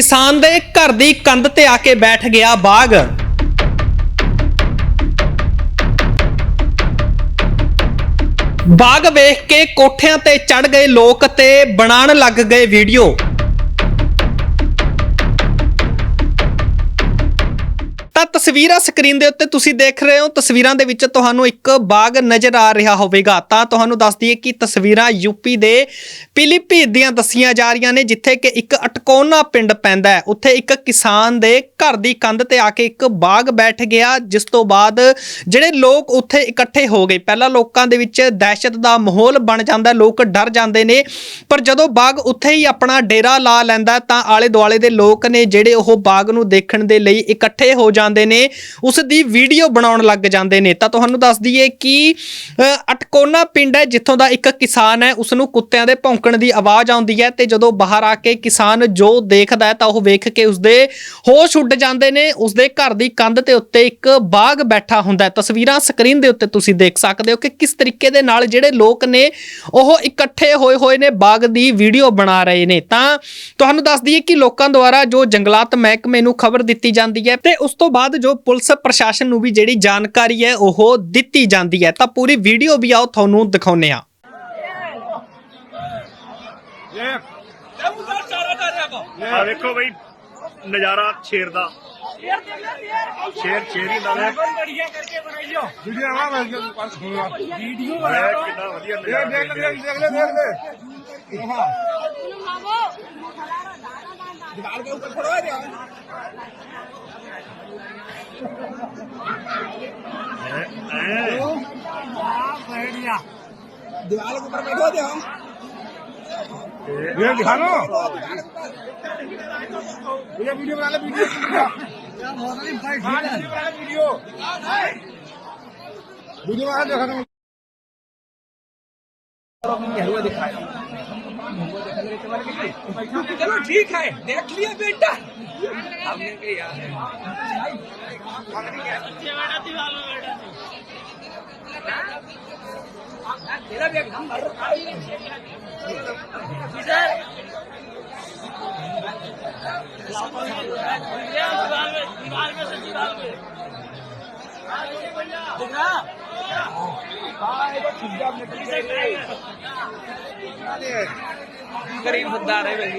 ਕਿਸਾਨ ਦੇ ਘਰ ਦੀ ਕੰਧ ਤੇ ਆ ਕੇ ਬੈਠ ਗਿਆ ਬਾਗ। ਬਾਗ ਵੇਖ ਕੇ ਕੋਠਿਆਂ ਤੇ ਚੜ ਗਏ ਲੋਕ ਤੇ ਬਣਾਉਣ ਲੱਗ ਗਏ ਵੀਡੀਓ। ਤਸਵੀਰਾਂ ਸਕਰੀਨ ਦੇ ਉੱਤੇ ਤੁਸੀਂ ਦੇਖ ਰਹੇ ਹੋ। ਤਸਵੀਰਾਂ ਦੇ ਵਿੱਚ ਤੁਹਾਨੂੰ ਇੱਕ ਬਾਗ ਨਜ਼ਰ ਆ ਰਿਹਾ ਹੋਵੇਗਾ। ਤਾਂ ਤੁਹਾਨੂੰ ਦੱਸ ਦਈਏ ਕਿ ਤਸਵੀਰਾਂ ਯੂਪੀ ਦੇ ਪਿਲੀਭੀਤ ਦੀਆਂ ਦੱਸੀਆਂ ਜਾ ਰਹੀਆਂ ਨੇ, ਜਿੱਥੇ ਕਿ ਇੱਕ ਅਟਕੋਨਾ ਪਿੰਡ ਪੈਂਦਾ ਹੈ। ਉੱਥੇ ਇੱਕ ਕਿਸਾਨ ਦੇ ਘਰ ਦੀ ਕੰਧ ਤੇ ਆ ਕੇ ਇੱਕ ਬਾਗ ਬੈਠ ਗਿਆ, ਜਿਸ ਤੋਂ ਬਾਅਦ ਜਿਹੜੇ ਲੋਕ ਉੱਥੇ ਇਕੱਠੇ ਹੋ ਗਏ। ਪਹਿਲਾਂ ਲੋਕਾਂ ਦੇ ਵਿੱਚ ਦਹਿਸ਼ਤ ਦਾ ਮਾਹੌਲ ਬਣ ਜਾਂਦਾ, ਲੋਕ ਡਰ ਜਾਂਦੇ ਨੇ, ਪਰ ਜਦੋਂ ਬਾਗ ਉੱਥੇ ਹੀ ਆਪਣਾ ਡੇਰਾ ਲਾ ਲੈਂਦਾ, ਤਾਂ ਆਲੇ ਦੁਆਲੇ ਦੇ ਲੋਕ ਨੇ ਜਿਹੜੇ ਉਹ ਬਾਗ ਨੂੰ ਦੇਖਣ ਦੇ ਲਈ ਇਕੱਠੇ ਹੋ ਜਾਂਦੇ ਨੇ ਉਸ ਦੀ ਵੀਡੀਓ ਬਣਾਉਣ ਲੱਗ ਜਾਂਦੇ ਨੇ। ਤਾਂ ਤੁਹਾਨੂੰ ਦੱਸ ਦਈਏ ਕਿ ਅਟਕੋਨਾ ਪਿੰਡ ਹੈ ਜਿੱਥੋਂ ਦਾ ਇੱਕ ਕਿਸਾਨ ਹੈ ਉਸ ਨੂੰ ਕੁੱਤਿਆਂ ਦੇ ਭੌਂਕਣ ਦੀ ਆਵਾਜ਼ ਆਉਂਦੀ ਹੈ ਤੇ ਜਦੋਂ ਬਾਹਰ ਆ ਕੇ ਕਿਸਾਨ ਜੋ ਦੇਖਦਾ ਹੈ ਤਾਂ ਉਹ ਵੇਖ ਕੇ ਉਸਦੇ ਹੋਸ਼ ਉੱਡ ਜਾਂਦੇ ਨੇ, ਉਸਦੇ ਘਰ ਦੀ ਕੰਧ ਤੇ ਉੱਤੇ ਇੱਕ ਬਾਗ ਬੈਠਾ ਹੁੰਦਾ ਹੈ। ਤਸਵੀਰਾਂ ਸਕਰੀਨ ਦੇ ਉੱਤੇ ਤੁਸੀਂ ਦੇਖ ਸਕਦੇ ਹੋ ਕਿ ਕਿਸ ਤਰੀਕੇ ਦੇ ਨਾਲ ਜਿਹੜੇ ਲੋਕ ਨੇ, ਉਹ ਇਕੱਠੇ ਹੋਏ ਹੋਏ ਨੇ ਬਾਗ ਦੀ ਵੀਡੀਓ ਬਣਾ ਰਹੇ ਨੇ। ਤਾਂ ਤੁਹਾਨੂੰ ਦੱਸ ਦਈਏ ਕਿ ਲੋਕਾਂ ਦੁਆਰਾ ਜੋ ਜੰਗਲਾਤ ਮਹਿਕਮੇ ਨੂੰ ਖਬਰ ਦਿੱਤੀ ਜਾਂਦੀ ਹੈ ਤੇ ਉਸ ਤੋਂ ਬਾਅਦ ਬਾਅਦ ਜੋ ਪੁਲਿਸ ਪ੍ਰਸ਼ਾਸਨ ਨੂੰ ਵੀ ਜਿਹੜੀ ਜਾਣਕਾਰੀ ਹੈ ਉਹ ਦਿੱਤੀ ਜਾਂਦੀ ਹੈ। ਤਾਂ ਪੂਰੀ ਵੀਡੀਓ ਵੀ ਆਓ ਤੁਹਾਨੂੰ ਦਿਖਾਉਨੇ ਆ ਆ ਬਈ ਨਜ਼ਾਰਾ ਸ਼ੇਰ ਦਾ। ਸ਼ੇਰ ਸ਼ੇਰ ਹੀ ਨਾਲ ਵੀਡੀਓ ਆ ਮੈਂ ਪਾਸ ਹੋਣਾ ਵੀਡੀਓ ਬਣਾਓ ਕਿੰਨਾ ਵਧੀਆ ਨਜ਼ਾਰਾ ਦੇਖ ਲੈ ਦੇਖ ਲੈ ਦੇਖ ਲੈ दीवार के ऊपर खड़ा है क्या बढ़िया दीवार के ऊपर बैठो दे हम ये दिखा लो ये वीडियो बना ले वीडियो हाँ, वीडियो बना ले वीडियो वीडियो बना ले देखा चलो ठीक है देख लिया बेटा हमने के यार तेरा भी एकदम भर गरीब बंदा रहे